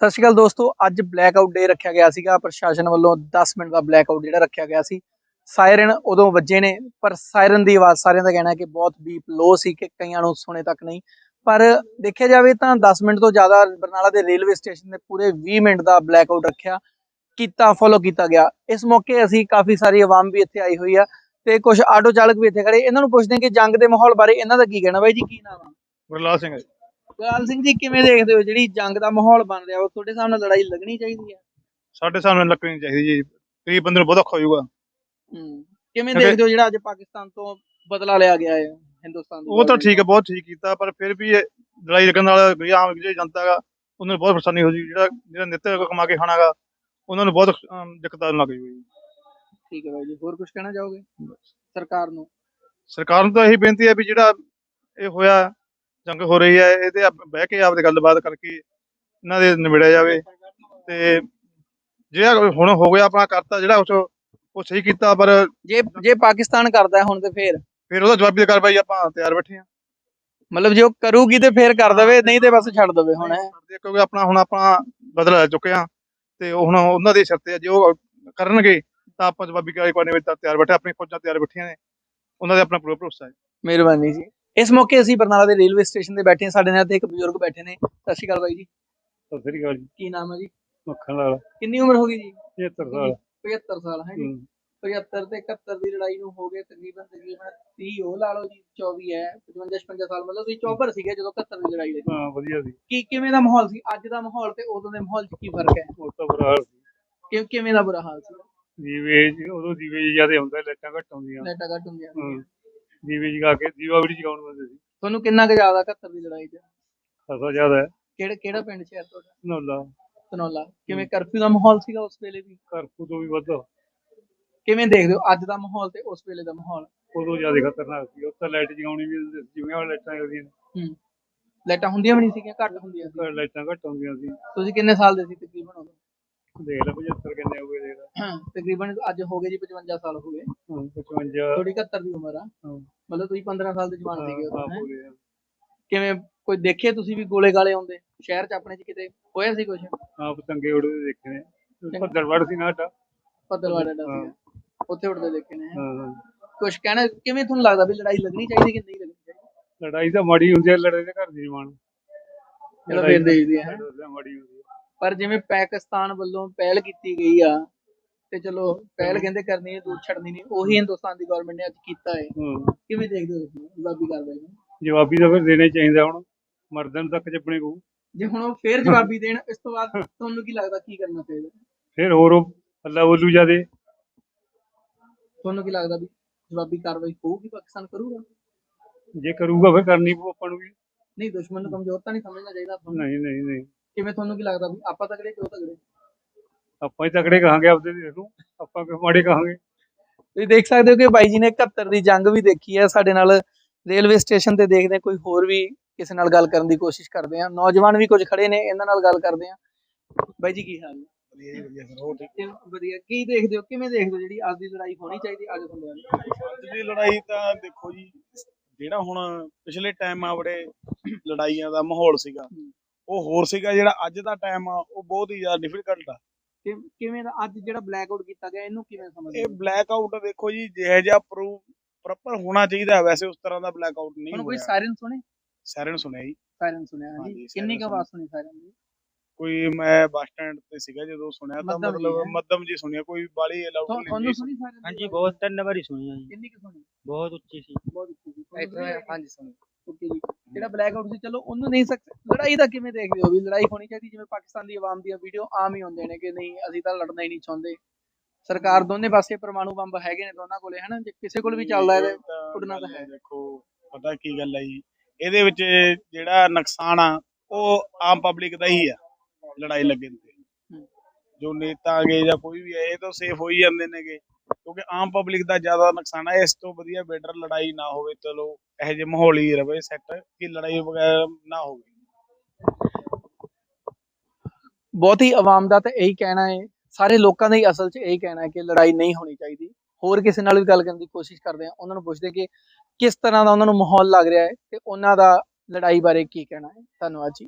ਸਤਿ ਸ਼੍ਰੀ ਅਕਾਲ ਦੋਸਤੋ, ਅੱਜ ਬਲੈਕ ਡੇ ਰੱਖਿਆ ਗਿਆ ਸੀਗਾ, ਪ੍ਰਸ਼ਾਸਨ ਵੱਲੋਂ 10 ਮਿੰਟ ਦਾ ਬਲੈਕ ਜਿਹੜਾ ਰੱਖਿਆ ਗਿਆ ਸੀ। ਸਾਇਰਨ ਉਦੋਂ ਵੱਜੇ ਨੇ, ਪਰ ਸਾਇਰਨ ਦੀ ਆਵਾਜ਼ ਸਾਰਿਆਂ ਦਾ ਕਹਿਣਾ ਹੈ ਕਿ ਬਹੁਤ ਬੀਪ ਲੋ ਸੀ ਕਿ ਕਈਆਂ ਨੂੰ ਸੁਣੇ ਤੱਕ ਨਹੀਂ। ਪਰ ਦੇਖਿਆ ਜਾਵੇ ਤਾਂ 10 ਮਿੰਟ ਤੋਂ ਜ਼ਿਆਦਾ ਬਰਨਾਲਾ ਦੇ ਰੇਲਵੇ ਸਟੇਸ਼ਨ ਦੇ ਪੂਰੇ 20 ਮਿੰਟ ਦਾ ਬਲੈਕ ਆਊਟ ਰੱਖਿਆ, ਕੀਤਾ ਫੋਲੋ ਕੀਤਾ ਗਿਆ। ਇਸ ਮੌਕੇ ਅਸੀਂ ਕਾਫੀ ਸਾਰੀ ਆਵਾਮ ਵੀ ਇੱਥੇ ਆਈ ਹੋਈ ਆ ਤੇ ਕੁਝ ਆਟੋ ਚਾਲਕ ਵੀ ਇੱਥੇ ਖੜੇ। ਇਹਨਾਂ ਨੂੰ ਪੁੱਛਦੇ ਕਿ ਜੰਗ ਦੇ ਮਾਹੌਲ ਬਾਰੇ ਇਹਨਾਂ ਦਾ ਕੀ ਕਹਿਣਾ ਬਾਈ ਜੀ, ਕੀ ਨਾਮ ਆ? ਗੁਰਲਾਲ ਸਿੰਘ ਗੁਰਲਾਲ ਸਿੰਘ ਜੀ ਕਿਵੇਂ ਦੇਖਦੇ ਹੋ? ਜਿਹੜੀ ਜੰਗ ਦਾ ਮਾਹੌਲ ਬਣ ਰਿਹਾ ਉਹ ਤੁਹਾਡੇ ਸਾਹਮਣੇ ਲੜਾਈ ਲੱਗਣੀ ਚਾਹੀਦੀ ਹੈ? ਸਾਡੇ ਸਾਹਮਣੇ ਲੱਕੜੀ ਚਾਹੀਦੀ ਜੀ। ਗਰੀਬ ਬੰਦੇ ਨੂੰ ਬਹੁਤ ਔਖਾ ਹੋਊਗਾ। ਹੂੰ। ਕਿਵੇਂ ਦੇਖਦੇ ਹੋ ਜਿਹੜਾ ਅੱਜ ਪਾਕਿਸਤਾਨ ਤੋਂ ਬਦਲਾ ਲਿਆ ਗਿਆ ਹੈ ਹਿੰਦੁਸਤਾਨ ਦੀ ਉਹ ਤਾਂ ਠੀਕ ਹੈ ਬਹੁਤ ਠੀਕ ਕੀਤਾ ਪਰ ਫਿਰ ਵੀ ਇਹ ਲੜਾਈ ਲੱਗਣ ਨਾਲ ਜਿਹੜੀ ਆਮ ਜਿਹੜੀ ਜਨਤਾ ਹੈਗਾ ਉਹਨਾਂ ਨੂੰ ਬਹੁਤ ਪਰੇਸ਼ਾਨੀ ਹੋ ਜੀ ਜਿਹੜਾ ਜਿਹੜਾ ਨਿੱਤ ਕਮਾ ਕੇ ਖਾਣਾਗਾ ਉਹਨਾਂ ਨੂੰ ਬਹੁਤ ਦਿੱਕਤ ਆਉਣ ਲੱਗ ਜੂਗੀ। ਠੀਕ ਹੈ ਬਾਈ ਜੀ ਹੋਰ ਕੁਝ ਕਹਿਣਾ ਚਾਹੋਗੇ? ਸਰਕਾਰ ਨੂੰ? ਸਰਕਾਰ ਨੂੰ ਤਾਂ ਇਹੀ ਬੇਨਤੀ ਹੈ ਵੀ ਜਿਹੜਾ ਇਹ ਹੋਇਆ ਜੰਗ ਹੋ ਰਹੀ ਹੈ ਇਹਦੇ ਆਪ- ਬਹਿ ਕੇ ਆਪਦੇ ਗੱਲਬਾਤ ਕਰਕੇ ਇਹਨਾਂ ਦੇ ਨਿਬੜਿਆ ਜਾਵੇ ਤੇ ਜੇ ਹੁਣ ਹੋ ਗਿਆ ਆਪਣਾ ਕਰਤਾ ਜਿਹੜਾ ਉਸ ਉਹ ਸਹੀ ਕੀਤਾ ਪਰ ਜੇ ਜੇ ਪਾਕਿਸਤਾਨ ਕਰਦਾ ਹੈ ਹੁਣ ਤੇ ਫੇਰ? ਫਿਰ ਉਹਦਾ ਜਵਾਬੀ ਕਾਰਵਾਈ ਆਪਾਂ ਤਿਆਰ ਬੈਠੇ ਆ ਮਤਲਬ ਜੇ ਉਹ ਕਰੂਗੀ ਤੇ ਫੇਰ ਕਰ ਦਵੇ ਨਹੀਂ ਤੇ ਬਸ ਛੱਡ ਦਵੇ ਹੁਣ ਇਹ। ਕਿਉਂਕਿ ਆਪਣਾ ਹੁਣ ਆਪਾਂ ਬਦਲ ਲੈ ਚੁੱਕੇ ਆ ਤੇ ਹੁਣ ਉਹਨਾਂ ਦੇ ਸਿਰ ਤੇ ਆ, ਜੇ ਉਹ ਕਰਨਗੇ ਤਾਂ ਆਪਾਂ ਜਵਾਬੀ ਕਾਰਵਾਈ ਕਰਨੇ ਵਿੱਚ ਤਾਂ ਤਿਆਰ ਬੈਠੇ ਆਪਣੀ ਫੌਜਾਂ ਤਿਆਰ ਬੈਠੀਆਂ ਨੇ। ਉਹਨਾਂ ਦੇ ਆਪਣਾ ਪੂਰਾ ਭਰੋਸਾ ਹੈ। ਮਿਹਰਬਾਨੀ ਜੀ। ਇਸ ਮੌਕੇ ਅਸੀਂ ਬਰਨਾਲਾ ਦੇ ਰੇਲਵੇ ਸਟੇਸ਼ਨ ਤੇ ਬੈਠੇ ਹਾਂ ਸਾਡੇ ਨਾਲ ਤੇ ਇੱਕ ਬਜ਼ੁਰਗ ਬੈਠੇ ਨੇ। ਸਤਿ ਸ਼੍ਰੀ ਅਕਾਲ ਬਾਈ ਜੀ। ਸਤਿ ਸ੍ਰੀ ਅਕਾਲ ਜੀ। ਕੀ ਨਾਮ ਹੈ ਜੀ? ਮੱਖਣ ਲਾਲ। ਕਿੰਨੀ ਉਮਰ ਹੋ ਗਈ ਜੀ? 75 ਸਾਲ। 75 ਸਾਲ ਹੈ ਜੀ। 75 ਤੇ 71 ਦੀ ਲੜਾਈ ਨੂੰ ਹੋ ਗਏ ਤਕਰੀਬਨ ਤਕਰੀਬਨ 30 ਉਹ ਲਾ ਲਓ ਜੀ 24 ਹੈ 55 56 ਸਾਲ। ਮਤਲਬ ਤੁਸੀਂ ਚੌਬਰ ਸੀਗੇ ਜਦੋਂ 71 ਦੀ ਲੜਾਈ ਲੱਗੀ ਹਾਂ ਵਧੀਆ ਸੀ। ਕੀ ਕਿਵੇਂ ਦਾ ਮਾਹੌਲ ਸੀ? ਅੱਜ ਦਾ ਮਾਹੌਲ ਤੇ ਉਦੋਂ ਦੇ ਮਾਹੌਲ 'ਚ ਕੀ ਫ਼ਰਕ ਹੈ? ਉਹ ਤਾਂ ਬੁਰਾ ਹਾਲ ਸੀ। ਕਿ ਕਿਵੇਂ ਦਾ ਬੁਰਾ ਹਾਲ ਸੀ? ਜੀਵੇ ਜੀ ਉਦੋਂ ਜੀਵੇ ਜ਼ਿਆਦਾ ਹੁੰਦਾ ਲਾਈਟਾਂ ਘੱਟ ਆਉਂਦੀਆਂ। ਲਾਈਟਾਂ ਘੱਟ ਹੁੰਦੀਆਂ। ਜੀਵੇ ਜਗਾ ਕੇ ਦੀਵਾ ਵੀ ਜਗਾਉਣ ਦਿੰਦੇ ਸੀ। ਤੁਹਾਨੂੰ ਕਿੰਨਾ ਕੁ ਆ 71 ਦੀ ਲੜਾਈ 'ਚ? ਖਾਸਾ ਜ਼ਿਆਦਾ ਹੈ। ਕਿਹੜਾ ਕਿਹੜਾ ਪਿੰਡ ਸ਼ਹਿਰ ਤੁਹਾਡਾ? ਨੌਲਾ ਤਨੌਲਾ ਕਿਵੇਂ ਕਰਫਿਊ ਦਾ ਮਾਹੌਲ ਸੀਗਾ ਉਸ ਵੇਲੇ ਵੀ? ਕਰਫੂ ਤੋਂ ਵੀ ਵੱਧ। ਕਿਵੇਂ ਦੇਖਦੇ ਹੋ ਅੱਜ ਦਾ ਮਾਹੌਲ ਤੇ ਉਸ ਵੇਲੇ ਦਾ ਮਾਹੌਲ? ਉਦੋਂ ਜ਼ਿਆਦਾ ਖਤਰਨਾਕ ਸੀ। ਉੱਥੇ ਲਾਈਟ ਜਗਾਉਣੀ ਵੀ ਜਿਵੇਂ ਉਹ ਲਾਈਟਾਂ ਜਗਦੀਆਂ ਨੇ। ਹੂੰ। ਲਾਈਟਾਂ ਹੁੰਦੀਆਂ ਵੀ ਨਹੀਂ ਸੀਗੀਆਂ ਘੱਟ ਹੁੰਦੀਆਂ ਸੀ। ਲਾਈਟਾਂ ਘੱਟ ਆਉਂਦੀਆਂ ਸੀ। ਤੁਸੀਂ ਕਿੰਨੇ ਸਾਲ ਦੇ ਸੀ ਤਕਰੀਬਨ ਉਦੋਂ? ਦੇਖ ਲੈ 75 ਕਿੰਨੇ ਹੋ ਗਏ ਦੇਖ ਲੈ ਤਕਰੀਬਨ ਅੱਜ ਹੋ ਗਏ ਜੀ 55 ਸਾਲ ਹੋ ਗਏ। ਹਾਂ, 55 ਥੋੜੀ 71 ਦੀ ਉਮਰ ਆ। ਮਤਲਬ ਤੁਸੀਂ 15 ਸਾਲ ਦੇ ਜਵਾਨ ਸੀਗੇ ਉਦੋਂ ਹਾਂ, ਹੈਂ? ਕਿਵੇਂ ਕੋਈ ਦੇਖੇ ਤੁਸੀਂ ਵੀ ਗੋਲੇ ਗਾਲੇ ਆਉਂਦੇ? ਸ਼ਹਿਰ ਚ ਆਪਣੇ ਚ ਕਿਤੇ ਹੋਇਆ ਸੀ ਕੁਝ ਹਾਂ ਪਤੰਗੇ ਉੜਦੇ ਦੇਖੇ ਨੇ। ਭੱਦੜਵੜ ਸੀ ਨਾ ਸਾਡਾ। ਪੱਤਲਵਾੜਾ ਦਾ ਹਾਂ। ਸੀਗਾ। ਉੱਥੇ ਉੱਡਦੇ ਦੇਖੇ ਨੇ ਹਾਂ, ਹਾਂ। ਕੁਝ ਕਹਿਣਾ ਕਿਵੇਂ ਤੁਹਾਨੂੰ ਲੱਗਦਾ ਵੀ ਲੜਾਈ ਲੱਗਣੀ ਚਾਹੀਦੀ ਕਿ ਨਹੀਂ ਲੱਗਣੀ ਚਾਹੀਦੀ? ਲੜਾਈ ਤਾਂ ਮਾੜੀ ਹੁੰਦੀ ਹੈ ਲੜਾਈ ਘਰ ਦੀ ਜਮਾਨ ਚਲੋ ਫੇਰ ਦੇਖਦੇ ਹੈਂ। ਮਾੜੀ ਹੁੰਦੀ ਹੈ। ਪਰ ਜਿਵੇਂ ਪਾਕਿਸਤਾਨ ਵੱਲੋਂ ਪਹਿਲ ਕੀਤੀ ਗਈ ਆ ਤੇ ਚਲੋ ਪਹਿਲ ਕਹਿੰਦੇ ਕਰਨੀ ਹੈ ਦੂਰ ਛੱਡਣੀ ਨਹੀਂ ਉਹੀ ਹਿੰਦੁਸਤਾਨ ਦੀ ਗਵਰਨਮੈਂਟ ਨੇ ਅੱਜ ਕੀਤਾ ਹੈ। ਕਿਵੇਂ ਦੇਖਦੇ ਹੋ ਤੁਸੀਂ ਜਵਾਬੀ ਕਾਰਵਾਈ ਨੂੰ? ਜਵਾਬੀ ਤਾਂ ਫਿਰ ਦੇਣੇ ਚਾਹੀਦਾ ਹੁਣ ਮਰਦਨ ਤੱਕ ਚੱਪਣੇ ਕੋ ਜੇ ਹੁਣ ਉਹ ਫੇਰ ਜਵਾਬੀ ਦੇਣ ਇਸ ਤੋਂ ਬਾਅਦ ਤੁਹਾਨੂੰ ਕੀ ਲੱਗਦਾ ਕੀ ਕਰਨਾ ਚਾਹੀਦਾ? ਫਿਰ ਹੋਰ ਉਹ ਅੱਲਾ ਬੋਲੂ ਜਾਦੇ ਤੁਹਾਨੂੰ ਕੀ ਲੱਗਦਾ ਵੀ ਜਵਾਬੀ ਕਾਰਵਾਈ ਹੋਊਗੀ ਪਾਕਿਸਤਾਨ ਕਰੂਗਾ? ਜੇ ਕਰੂਗਾ ਫਿਰ ਕਰਨੀ ਪਊ ਆਪਾਂ ਨੂੰ ਵੀ। ਨਹੀਂ ਦੁਸ਼ਮਣ ਨੂੰ ਕਮਜ਼ੋਰ ਤਾਂ ਨਹੀਂ ਸਮਝਣਾ ਚਾਹੀਦਾ ਆਪਾਂ। ਨਹੀਂ ਨਹੀਂ ਨਹੀਂ। ਕਿਵੇਂ ਤੁਹਾਨੂੰ ਕੀ ਲੱਗਦਾ ਵੀ ਆਪਾਂ ਤਗੜੇ ਕਿਉਂ ਤਗੜੇ ਆਪਾਂ ਹੀ ਤਕੜੇ ਕਹਾਂਗੇ ਆਪਦੇ ਦੇਖ। ਨੂੰ ਆਪਾਂ ਕਿਉਂ ਮਾੜੇ ਕਹਾਂਗੇ? ਤੁਸੀਂ ਦੇਖ ਸਕਦੇ ਹੋ ਕਿ ਬਾਈ ਜੀ ਨੇ 71 ਦੀ ਜੰਗ ਵੀ ਦੇਖੀ ਹੈ। ਸਾਡੇ ਨਾਲ ਰੇਲਵੇ ਸਟੇਸ਼ਨ ਤੇ ਦੇਖਦੇ ਹਾਂ ਕੋਈ ਹੋਰ ਵੀ ਕਿਸੇ ਨਾਲ ਗੱਲ ਕਰਨ ਦੀ ਕੋਸ਼ਿਸ਼ ਕਰਦੇ ਆ ਨੌਜਵਾਨ ਵੀ ਕੁਝ ਖੜੇ ਨੇ ਇਹਨਾਂ ਨਾਲ ਗੱਲ ਕਰਦੇ ਆ ਬਾਈ ਜੀ ਕੀ ਹਾਲ ਹੈ ਤੇ ਵਧੀਆ ਕੀ ਦੇਖਦੇ ਹੋ ਕਿਵੇਂ ਦੇਖਦੇ ਹੋ ਜਿਹੜੀ ਅੱਜ ਦੀ ਲੜਾਈ ਹੋਣੀ ਚਾਹੀਦੀ ਅੱਜ ਹੁੰਦੇ ਅੱਜ ਦੀ ਲੜਾਈ ਤਾਂ ਦੇਖੋ ਜੀ ਜਿਹੜਾ ਹੁਣ ਪਿਛਲੇ ਟਾਈਮਾਂ ਬੜੇ ਲੜਾਈਆਂ ਦਾ ਮਾਹੌਲ ਸੀਗਾ। ਉਹ ਹੋਰ ਸੀਗਾ ਜਿਹੜਾ ਅੱਜ ਦਾ ਟਾਈਮ ਆ ਉਹ ਬਹੁਤ ਹੀ ਜ਼ਿਆਦਾ ਡਿਫਿਕਲਟ ਆ। ਕਿਵੇਂ ਦਾ ਅੱਜ ਜਿਹੜਾ ਬਲੈਕ ਆਊਟ ਕੀਤਾ ਗਿਆ ਇਹਨੂੰ ਕਿਵੇਂ ਸਮਝਦੇ ਇਹ ਬਲੈਕ ਆਊਟ ਦੇਖੋ ਜੀ ਜਿਹੋ ਜਿਹਾ ਪ੍ਰੂਫ ਪ੍ਰੋਪਰ ਹੋਣਾ ਚਾਹੀਦਾ ਹੈ, ਵੈਸੇ ਉਸ ਤਰ੍ਹਾਂ ਦਾ ਬਲੈਕ ਆਊਟ ਨਹੀਂ ਹੁਣ ਕੋਈ ਹੋਇਆ। ਸਾਇਰਨ ਸੁਣੇ? ਸਾਇਰਨ ਸੁਣਿਆ ਜੀ। ਸਾਇਰਨ ਸੁਣਿਆ ਹਾਂਜੀ ਕਿੰਨੀ ਕੁ siren ਆਵਾਜ਼ ਸੁਣੀ ਸਾਇਰਨ ਦੀ? ਕੋਈ ਮੈਂ ਬੱਸ ਸਟੈਂਡ ਤੇ ਸੀਗਾ ਜਦੋਂ ਸੁਣਿਆ ਤਾਂ ਮਤਲਬ ਹੈਂ? ਮੱਧਮ ਜੀ ਸੁਣਿਆ ਕੋਈ ਬਾਲੀ ਅਲਾਊਡ ਨਹੀਂ ਤੁਹਾਨੂੰ ਸੁਣੀ ਹਾਂਜੀ ਬਹੁਤ ਤਿੰਨ ਵਾਰੀ ਸੁਣੀ ਆ ਜੀ। ਕਿੰਨੀ ਕੁ ਸੁਣੀ? ਬਹੁਤ ਉੱਚੀ ਸੀ। ਬਹੁਤ ਉੱਚੀ ਸੀ? ਹਾਂਜੀ ਸੁਣੀ। ਓਕੇ ਜੀ। ਜਿਹੜਾ ਬਲੈਕ ਆਊਟ ਸੀ ਚਲੋ ਉਹਨੂੰ ਨਹੀਂ ਸਕ ਲੜਾਈ ਦਾ ਕਿਵੇਂ ਦੇਖਦੇ ਹੋ ਵੀ ਲੜਾਈ ਹੋਣੀ ਚਾਹੀਦੀ ਜਿਵੇਂ ਪਾਕਿਸਤਾਨ ਦੀ ਆਵਾਮ ਦੀਆਂ ਵੀਡੀਓ ਆਮ ਹੀ ਹੁੰਦੇ ਨੇ ਕਿ ਨਹੀਂ ਅਸੀਂ ਤਾਂ ਲੜਨਾ ਹੀ ਨਹੀਂ ਚਾਹੁੰਦੇ ਸਰਕਾਰ ਦੋਨੇ ਪਾਸੇ ਪਰਮਾਣੂ ਬੰਬ ਹੈਗੇ ਨੇ ਦੋਨਾਂ ਕੋਲੇ ਹਨਾ ਜੇ ਕਿਸੇ ਕੋਲ ਵੀ ਚੱਲਦਾ ਇਹਦੇ ਉੱਡਣਾ ਤਾਂ ਹੈ। ਦੇਖੋ ਪਤਾ ਕੀ ਗੱਲ ਹੈ ਜੀ ਇਹਦੇ ਵਿੱਚ ਜਿਹੜਾ ਨੁਕਸਾਨ ਆ ਉਹ ਆਮ ਪਬਲਿਕ ਦਾ ਹੀ ਆ ਲੜਾਈ ਲੱਗਣ ਤੇ। ਜੋ ਨੇਤਾ ਆਗੇ ਜਾਂ ਕੋਈ ਵੀ ਇਹ ਤਾਂ ਸੇਫ ਹੋ ਹੀ ਜਾਂਦੇ ਨੇਗੇ ਕਿਉਂਕਿ ਆਮ ਪਬਲਿਕ ਦਾ ਜ਼ਿਆਦਾ ਨੁਕਸਾਨ ਹੈ ਇਸ ਤੋਂ ਵਧੀਆ ਬੈਟਰ ਲੜਾਈ ਨਾ ਹੋਵੇ, ਚਲੋ ਇਹੋ ਜਿਹੇ ਮਾਹੌਲ ਹੀ ਰਵੇ ਸੈੱਟ ਕਿ ਲੜਾਈ ਵਗੈਰਾ ਨਾ ਹੋਵੇ। ਬਹੁਤ ਹੀ ਆਵਾਮ ਦਾ ਤਾਂ ਇਹੀ ਕਹਿਣਾ ਹੈ, ਸਾਰੇ ਲੋਕਾਂ ਦਾ ਹੀ ਅਸਲ 'ਚ ਇਹੀ ਕਹਿਣਾ ਹੈ ਕਿ ਲੜਾਈ ਨਹੀਂ ਹੋਣੀ ਚਾਹੀਦੀ। ਹੋਰ ਕਿਸੇ ਨਾਲ ਵੀ ਗੱਲ ਕਰਨ ਦੀ ਕੋਸ਼ਿਸ਼ ਕਰਦੇ ਆ ਉਹਨਾਂ ਨੂੰ ਪੁੱਛਦੇ ਕਿ ਕਿਸ ਤਰ੍ਹਾਂ ਦਾ ਉਹਨਾਂ ਨੂੰ ਮਾਹੌਲ ਲੱਗ ਰਿਹਾ ਹੈ ਤੇ ਉਹਨਾਂ ਦਾ ਲੜਾਈ ਬਾਰੇ ਕੀ ਕਹਿਣਾ ਹੈ। ਧੰਨਵਾਦ ਜੀ।